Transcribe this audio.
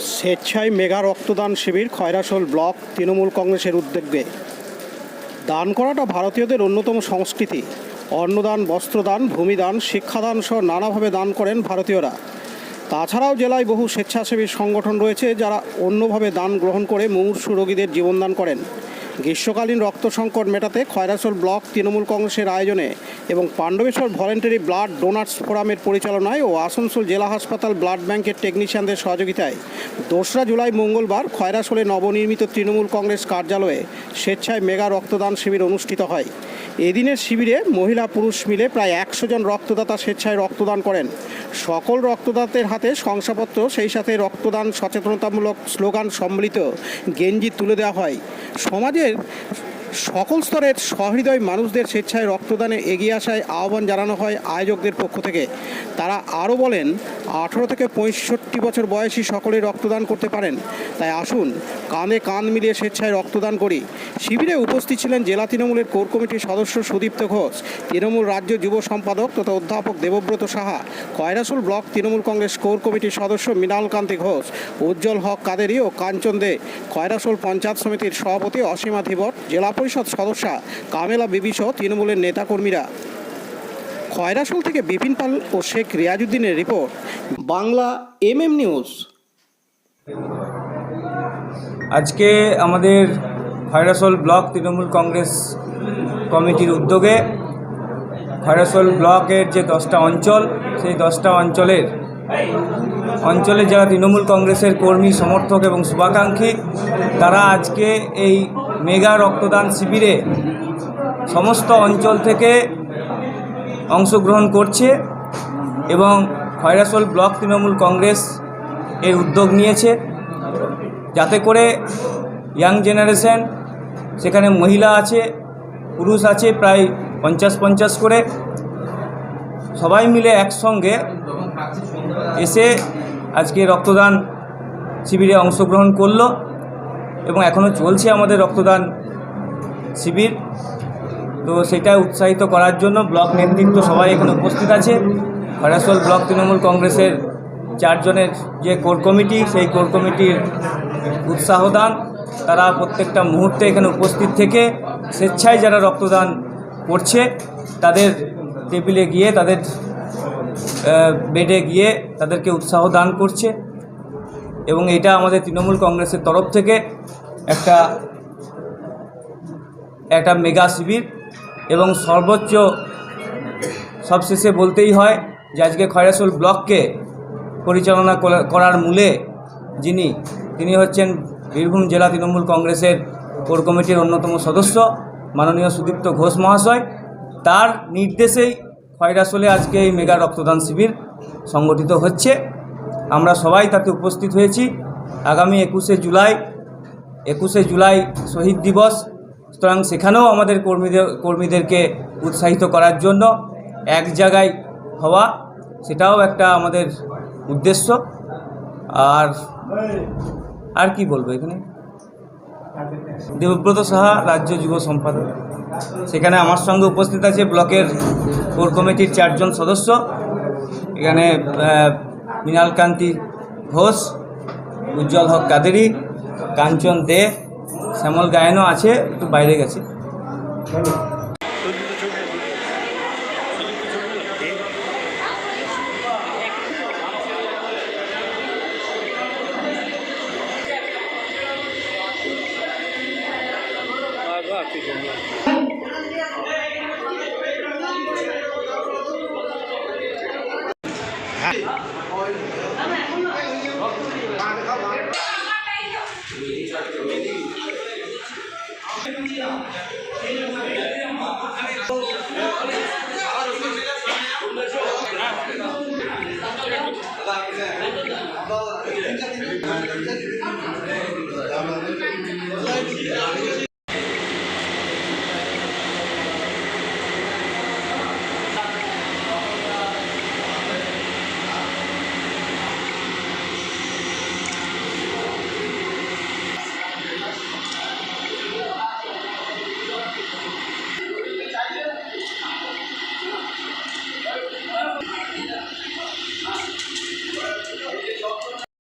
স্বেচ্ছায় মেগা রক্তদান শিবির খয়রাসোল ব্লক তৃণমূল কংগ্রেসের উদ্যোগে। দান করাটা ভারতীয়দের অন্যতম সংস্কৃতি। অন্নদান, বস্ত্রদান, ভূমিদান, শিক্ষাদান সহ নানাভাবে দান করেন ভারতীয়রা। তাছাড়াও জেলায় বহু স্বেচ্ছাসেবী সংগঠন রয়েছে যারা অন্যভাবে দান গ্রহণ করে মুমূর্ষু রোগীদের জীবনদান করেন। গ্রীষ্মকালীন রক্ত সংকট মেটাতে খয়রাসোল ব্লক তৃণমূল কংগ্রেসের আয়োজনে এবং পাণ্ডবেশ্বর ভলেন্টারি ব্লাড ডোনার্স ফোরামের পরিচালনায় ও আসানসোল জেলা হাসপাতাল ব্লাড ব্যাংকের টেকনিশিয়ানদের সহযোগিতায় দোসরা জুলাই মঙ্গলবার খয়রাসোলে নবনির্মিত তৃণমূল কংগ্রেস কার্যালয়ে স্বেচ্ছায় মেগা রক্তদান শিবির অনুষ্ঠিত হয়। এদিনের শিবিরে মহিলা পুরুষ মিলে প্রায় একশো জন রক্তদাতা স্বেচ্ছায় রক্তদান করেন। সকল রক্তদাতাদের হাতে শংসাপত্র, সেই সাথে রক্তদান সচেতনতামূলক স্লোগান সম্মিলিত গেঞ্জি তুলে দেওয়া হয়। know, সকল স্তরের সহৃদয় মানুষদের স্বেচ্ছায় রক্তদানে এগিয়ে আসায় আহ্বান জানানো হয় আয়োজকদের পক্ষ থেকে। তারা আরও বলেন, আঠেরো থেকে পঁয়ষট্টি বছর বয়সী সকলে রক্তদান করতে পারেন। তাই আসুন, কাঁধে কাঁধ মিলিয়ে স্বেচ্ছায় রক্তদান করি। শিবিরে উপস্থিত ছিলেন জেলা তৃণমূলের কোর কমিটির সদস্য সুদীপ্ত ঘোষ, তৃণমূল রাজ্য যুব সম্পাদক তথা অধ্যাপক দেবব্রত সাহা, কয়রাসুল ব্লক তৃণমূল কংগ্রেস কোর কমিটির সদস্য মৃণাল কান্তি ঘোষ, উজ্জ্বল হক কাদেরি ও কাঞ্চন দে খয়রাসোল পঞ্চায়েত সমিতির সভাপতি অসীমা ধীবর, জেলা পরিষদ সদস্যা কামেলা বিবি সহ তৃণমূলের নেতাকর্মীরা। খয়রাসোল থেকে বিপিন পাল ও Sheikh রিয়াজুদ্দিনের report, Bangla M M news. আজকে আমাদের খয়রাসোল ব্লক তৃণমূল কংগ্রেস কমিটির উদ্যোগে খয়রাসোল ব্লকের যে দশটা অঞ্চল, সেই দশটা অঞ্চলের, অঞ্চলে যারা তৃণমূল কংগ্রেসের কর্মী, সমর্থক এবং শুভাকাঙ্ক্ষী, তারা আজকে এই মেগা রক্তদান শিবিরে সমস্ত অঞ্চল থেকে অংশগ্রহণ করছে এবং খয়রাসোল ব্লক তৃণমূল কংগ্রেস এর উদ্যোগ নিয়েছে। যাতে করে ইয়াং জেনারেশন, সেখানে মহিলা আছে, পুরুষ আছে প্রায় পঞ্চাশ পঞ্চাশ করে, সবাই মিলে একসঙ্গে এসে আজকে রক্তদান শিবিরে অংশগ্রহণ করল। এবং এখনও চলছে আমাদের রক্তদান শিবির। তো সেটা উৎসাহিত করার জন্য ব্লক নেতৃত্ব সবাই এখানে উপস্থিত আছে। খয়রাসোল ব্লক তৃণমূল কংগ্রেসের চারজনের যে কোর কমিটি, সেই কোর কমিটির উৎসাহ দান তারা প্রত্যেকটা মুহূর্তে এখানে উপস্থিত থেকে স্বেচ্ছায় যারা রক্তদান করছে, তাদের টেবিলে গিয়ে, তাদের বেডে গিয়ে তাদেরকে উৎসাহ দান করছে। এবং এটা আমাদের তৃণমূল কংগ্রেসের তরফ থেকে একটা একটা মেগা শিবির এবং সর্বোচ্চ সবশেষে বলতেই হয় যে আজকে খয়রাসোল ব্লককে পরিচালনা করা- করার মূলে যিনি, তিনি হচ্ছেন বীরভূম জেলা তৃণমূল কংগ্রেসের কোর কমিটির অন্যতম সদস্য মাননীয় সুদীপ্ত ঘোষ মহাশয়। তার নির্দেশেই খয়রাসোলে আজকে এই মেগা রক্তদান শিবির সংগঠিত হচ্ছে। আমরা সবাই তাতে উপস্থিত হয়েছি। আগামী একুশে জুলাই একুশে জুলাই শহীদ দিবস। সুতরাং সেখানেও আমাদের কর্মীদের, কর্মীদেরকে উৎসাহিত করার জন্য এক জায়গায় হওয়া, সেটাও একটা আমাদের উদ্দেশ্য। আর আর কি বলব এখানে? দেবব্রত সাহা, রাজ্য যুব সম্পাদক। সেখানে আমার সঙ্গে উপস্থিত আছে ব্লকের কোর কমিটির চারজন সদস্য। এখানে মৃণালকান্তি ঘোষ, উজ্জ্বল হক কাদেরি, কাঞ্চন দে, শ্যামল গায়নও আছে, একটু বাইরে গেছে Thank you. Evet.